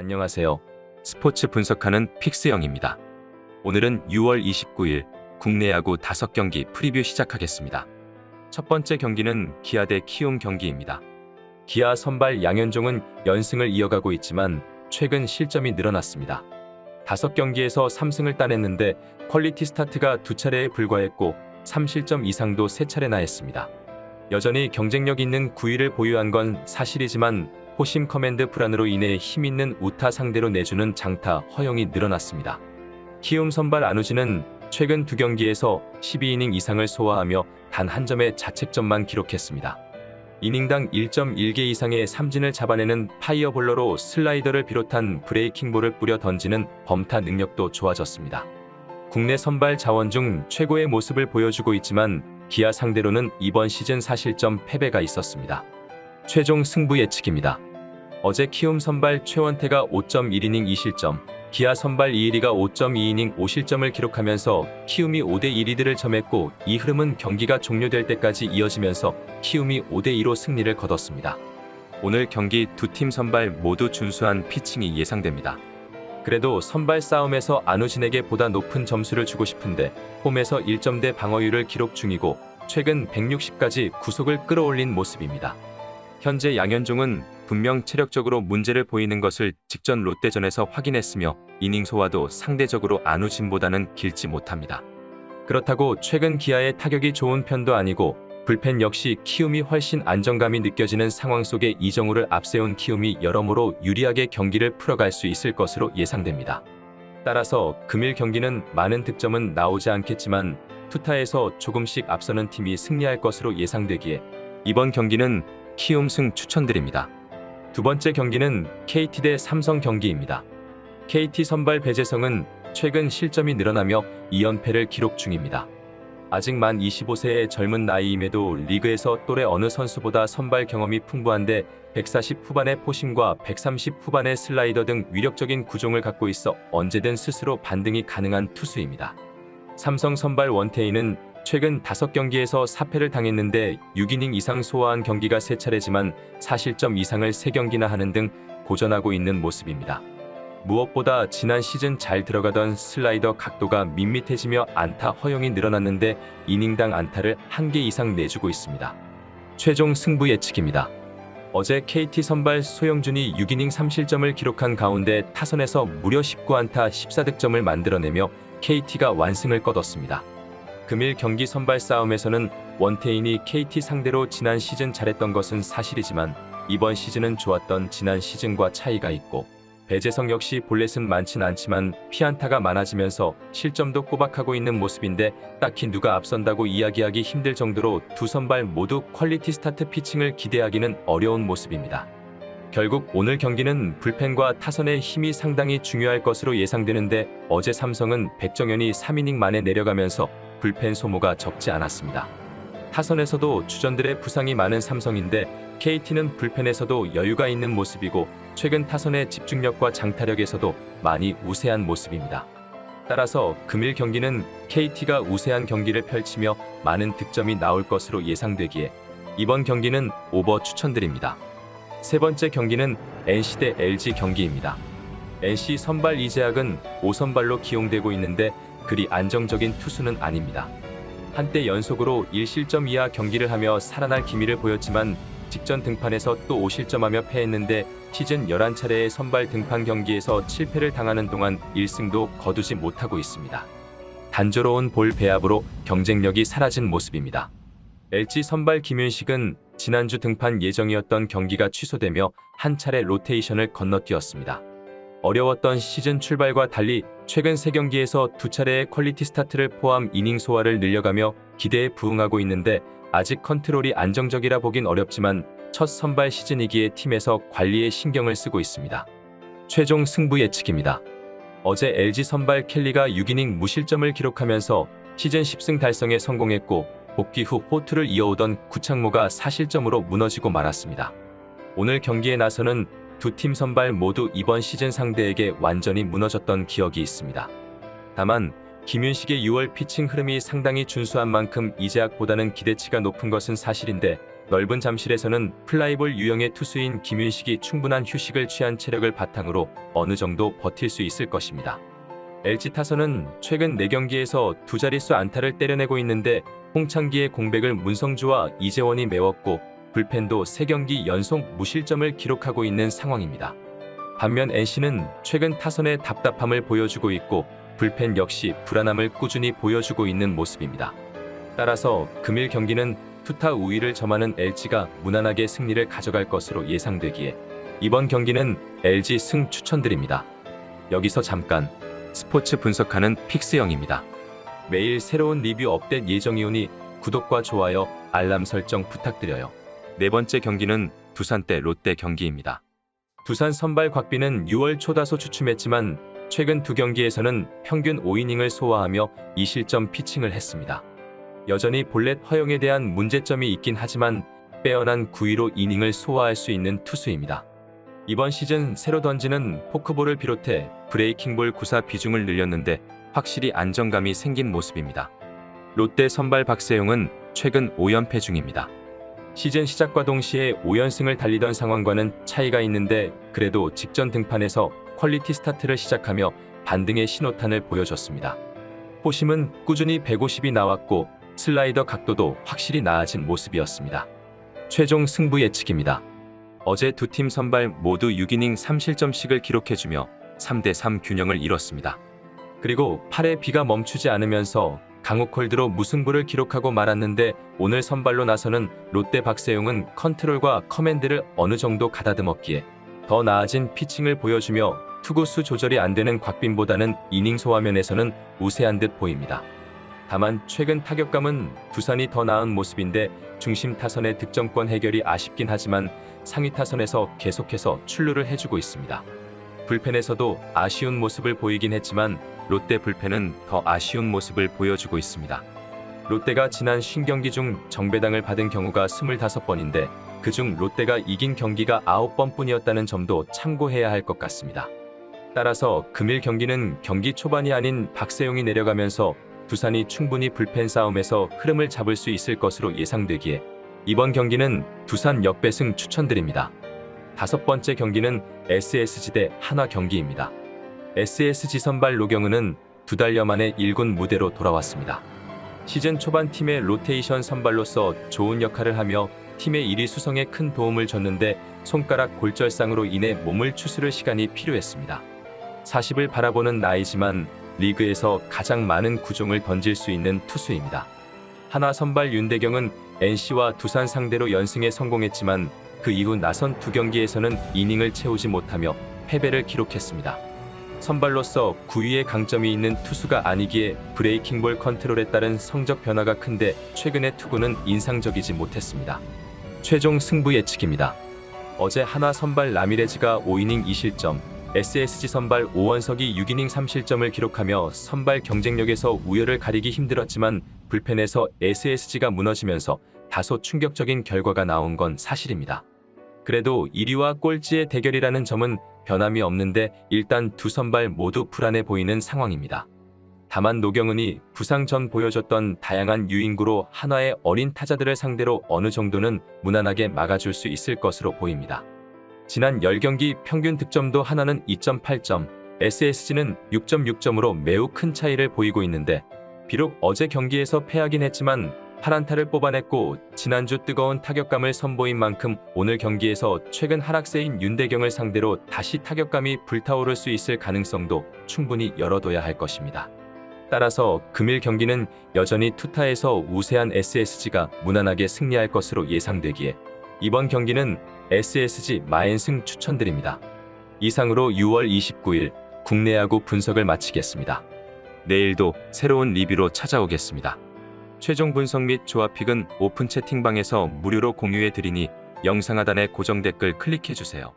안녕하세요. 스포츠 분석하는 픽스영입니다. 오늘은 6월 29일 국내 야구 5경기 프리뷰 시작하겠습니다. 첫 번째 경기는 기아 대 키움 경기입니다. 기아 선발 양현종은 연승을 이어가고 있지만 최근 실점이 늘어났습니다. 5경기에서 3승을 따냈는데 퀄리티 스타트가 두 차례에 불과했고 3실점 이상도 3차례나 했습니다. 여전히 경쟁력 있는 9위를 보유한 건 사실이지만 호심 커맨드 불안으로 인해 힘있는 우타 상대로 내주는 장타 허용이 늘어났습니다. 키움 선발 안우진은 최근 두 경기에서 12이닝 이상을 소화하며 단 한 점의 자책점만 기록했습니다. 이닝당 1.1개 이상의 삼진을 잡아내는 파이어볼러로 슬라이더를 비롯한 브레이킹볼을 뿌려 던지는 범타 능력도 좋아졌습니다. 국내 선발 자원 중 최고의 모습을 보여주고 있지만 기아 상대로는 이번 시즌 사실점 패배가 있었습니다. 최종 승부 예측입니다. 어제 키움 선발 최원태가 5.1이닝 2실점, 기아 선발 이일이가 5.2이닝 5실점을 기록하면서 키움이 5대1 리드를 점했고 이 흐름은 경기가 종료될 때까지 이어지면서 키움이 5대2로 승리를 거뒀습니다. 오늘 경기 두 팀 선발 모두 준수한 피칭이 예상됩니다. 그래도 선발 싸움에서 안우진에게 보다 높은 점수를 주고 싶은데 홈에서 1점대 방어율을 기록 중이고 최근 160까지 구속을 끌어올린 모습입니다. 현재 양현종은 분명 체력적으로 문제를 보이는 것을 직전 롯데전에서 확인했으며 이닝 소화도 상대적으로 안우진보다는 길지 못합니다. 그렇다고 최근 기아의 타격이 좋은 편도 아니고 불펜 역시 키움이 훨씬 안정감이 느껴지는 상황 속에 이정우를 앞세운 키움이 여러모로 유리하게 경기를 풀어갈 수 있을 것으로 예상됩니다. 따라서 금일 경기는 많은 득점은 나오지 않겠지만 투타에서 조금씩 앞서는 팀이 승리할 것으로 예상되기에 이번 경기는 키움 승 추천드립니다. 두 번째 경기는 KT 대 삼성 경기입니다. KT 선발 배재성은 최근 실점이 늘어나며 2연패를 기록 중입니다. 아직 만 25세의 젊은 나이임에도 리그에서 또래 어느 선수보다 선발 경험이 풍부한데 140 후반의 포심과 130 후반의 슬라이더 등 위력적인 구종을 갖고 있어 언제든 스스로 반등이 가능한 투수입니다. 삼성 선발 원태인은 최근 5경기에서 4패를 당했는데 6이닝 이상 소화한 경기가 3차례지만 4실점 이상을 3경기나 하는 등 고전하고 있는 모습입니다. 무엇보다 지난 시즌 잘 들어가던 슬라이더 각도가 밋밋해지며 안타 허용이 늘어났는데 이닝당 안타를 1개 이상 내주고 있습니다. 최종 승부 예측입니다. 어제 KT 선발 소영준이 6이닝 3실점을 기록한 가운데 타선에서 무려 19안타 14득점을 만들어내며 KT가 완승을 거뒀습니다. 금일 경기 선발 싸움에서는 원태인이 KT 상대로 지난 시즌 잘했던 것은 사실이지만 이번 시즌은 좋았던 지난 시즌과 차이가 있고 배재성 역시 볼넷은 많진 않지만 피안타가 많아지면서 실점도 꼬박하고 있는 모습인데 딱히 누가 앞선다고 이야기하기 힘들 정도로 두 선발 모두 퀄리티 스타트 피칭을 기대하기는 어려운 모습입니다. 결국 오늘 경기는 불펜과 타선의 힘이 상당히 중요할 것으로 예상되는데 어제 삼성은 백정현이 3이닝 만에 내려가면서 불펜 소모가 적지 않았습니다. 타선에서도 주전들의 부상이 많은 삼성인데 KT는 불펜에서도 여유가 있는 모습이고 최근 타선의 집중력과 장타력에서도 많이 우세한 모습입니다. 따라서 금일 경기는 KT가 우세한 경기를 펼치며 많은 득점이 나올 것으로 예상되기에 이번 경기는 오버 추천드립니다. 세 번째 경기는 NC 대 LG 경기입니다. NC 선발 이재학은 5선발로 기용되고 있는데 그리 안정적인 투수는 아닙니다. 한때 연속으로 1실점 이하 경기를 하며 살아날 기미를 보였지만 직전 등판에서 또 5실점하며 패했는데 시즌 11차례의 선발 등판 경기에서 7패를 당하는 동안 1승도 거두지 못하고 있습니다. 단조로운 볼 배합으로 경쟁력이 사라진 모습입니다. LG 선발 김윤식은 지난주 등판 예정이었던 경기가 취소되며 한 차례 로테이션을 건너뛰었습니다. 어려웠던 시즌 출발과 달리 최근 3경기에서 두 차례의 퀄리티 스타트를 포함 이닝 소화를 늘려가며 기대에 부응하고 있는데 아직 컨트롤이 안정적이라 보긴 어렵지만 첫 선발 시즌이기에 팀에서 관리에 신경을 쓰고 있습니다. 최종 승부 예측입니다. 어제 LG 선발 켈리가 6이닝 무실점을 기록하면서 시즌 10승 달성에 성공했고 복귀 후 호투를 이어오던 구창모가 4실점으로 무너지고 말았습니다. 오늘 경기에 나서는 두 팀 선발 모두 이번 시즌 상대에게 완전히 무너졌던 기억이 있습니다. 다만 김윤식의 6월 피칭 흐름이 상당히 준수한 만큼 이재학보다는 기대치가 높은 것은 사실인데 넓은 잠실에서는 플라이볼 유형의 투수인 김윤식이 충분한 휴식을 취한 체력을 바탕으로 어느 정도 버틸 수 있을 것입니다. LG 타선은 최근 4경기에서 두 자릿수 안타를 때려내고 있는데 홍창기의 공백을 문성주와 이재원이 메웠고 불펜도 3경기 연속 무실점을 기록하고 있는 상황입니다. 반면 NC는 최근 타선의 답답함을 보여주고 있고 불펜 역시 불안함을 꾸준히 보여주고 있는 모습입니다. 따라서 금일 경기는 투타 우위를 점하는 LG가 무난하게 승리를 가져갈 것으로 예상되기에 이번 경기는 LG 승 추천드립니다. 여기서 잠깐 스포츠 분석하는 픽스형입니다. 매일 새로운 리뷰 업데이트 예정이오니 구독과 좋아요, 알람 설정 부탁드려요. 네 번째 경기는 두산 대 롯데 경기입니다. 두산 선발 곽빈은 6월 초다소 주춤했지만 최근 두 경기에서는 평균 5이닝을 소화하며 2실점 피칭을 했습니다. 여전히 볼넷 허용에 대한 문제점이 있긴 하지만 빼어난 9위로 이닝을 소화할 수 있는 투수입니다. 이번 시즌 새로 던지는 포크볼을 비롯해 브레이킹볼 구사 비중을 늘렸는데 확실히 안정감이 생긴 모습입니다. 롯데 선발 박세용은 최근 5연패 중입니다. 시즌 시작과 동시에 5연승을 달리던 상황과는 차이가 있는데 그래도 직전 등판에서 퀄리티 스타트를 시작하며 반등의 신호탄을 보여줬습니다. 호심은 꾸준히 150이 나왔고 슬라이더 각도도 확실히 나아진 모습이었습니다. 최종 승부 예측입니다. 어제 두 팀 선발 모두 6이닝 3실점씩을 기록해주며 3대3 균형을 이뤘습니다. 그리고 8회 비가 멈추지 않으면서 강호콜드로 무승부를 기록하고 말았는데 오늘 선발로 나서는 롯데 박세용은 컨트롤과 커맨드를 어느 정도 가다듬었기에 더 나아진 피칭을 보여주며 투구수 조절이 안 되는 곽빈보다는 이닝 소화면에서는 우세한 듯 보입니다. 다만 최근 타격감은 두산이 더 나은 모습인데 중심 타선의 득점권 해결이 아쉽긴 하지만 상위 타선에서 계속해서 출루를 해주고 있습니다. 불펜에서도 아쉬운 모습을 보이긴 했지만 롯데 불펜은 더 아쉬운 모습을 보여주고 있습니다. 롯데가 지난 50경기 중 정배당을 받은 경우가 25번인데 그중 롯데가 이긴 경기가 9번뿐이었다는 점도 참고해야 할 것 같습니다. 따라서 금일 경기는 경기 초반이 아닌 박세용이 내려가면서 두산이 충분히 불펜 싸움에서 흐름을 잡을 수 있을 것으로 예상되기에 이번 경기는 두산 역배승 추천드립니다. 다섯 번째 경기는 SSG 대 한화 경기입니다. SSG 선발 노경은은 두 달여 만에 1군 무대로 돌아왔습니다. 시즌 초반 팀의 로테이션 선발로서 좋은 역할을 하며 팀의 1위 수성에 큰 도움을 줬는데 손가락 골절상으로 인해 몸을 추스를 시간이 필요했습니다. 40을 바라보는 나이지만 리그에서 가장 많은 구종을 던질 수 있는 투수입니다. 하나 선발 윤대경은 NC와 두산 상대로 연승에 성공했지만 그 이후 나선 두 경기에서는 이닝을 채우지 못하며 패배를 기록했습니다. 선발로서 9위의 강점이 있는 투수가 아니기에 브레이킹볼 컨트롤에 따른 성적 변화가 큰데 최근의 투구는 인상적이지 못했습니다. 최종 승부 예측입니다. 어제 하나 선발 라미레즈가 5이닝 2실점, SSG 선발 오원석이 6이닝 3실점을 기록하며 선발 경쟁력에서 우열을 가리기 힘들었지만 불펜에서 SSG가 무너지면서 다소 충격적인 결과가 나온 건 사실입니다. 그래도 1위와 꼴찌의 대결이라는 점은 변함이 없는데 일단 두 선발 모두 불안해 보이는 상황입니다. 다만 노경은이 부상 전 보여줬던 다양한 유인구로 한화의 어린 타자들을 상대로 어느 정도는 무난하게 막아줄 수 있을 것으로 보입니다. 지난 10경기 평균 득점도 하나는 2.8점, SSG는 6.6점으로 매우 큰 차이를 보이고 있는데 비록 어제 경기에서 패하긴 했지만 파란타를 뽑아냈고 지난주 뜨거운 타격감을 선보인 만큼 오늘 경기에서 최근 하락세인 윤대경을 상대로 다시 타격감이 불타오를 수 있을 가능성도 충분히 열어둬야 할 것입니다. 따라서 금일 경기는 여전히 투타에서 우세한 SSG가 무난하게 승리할 것으로 예상되기에 이번 경기는 SSG 마엔승 추천드립니다. 이상으로 6월 29일 국내 야구 분석을 마치겠습니다. 내일도 새로운 리뷰로 찾아오겠습니다. 최종 분석 및 조합픽은 오픈 채팅방에서 무료로 공유해 드리니 영상 하단의 고정 댓글 클릭해 주세요.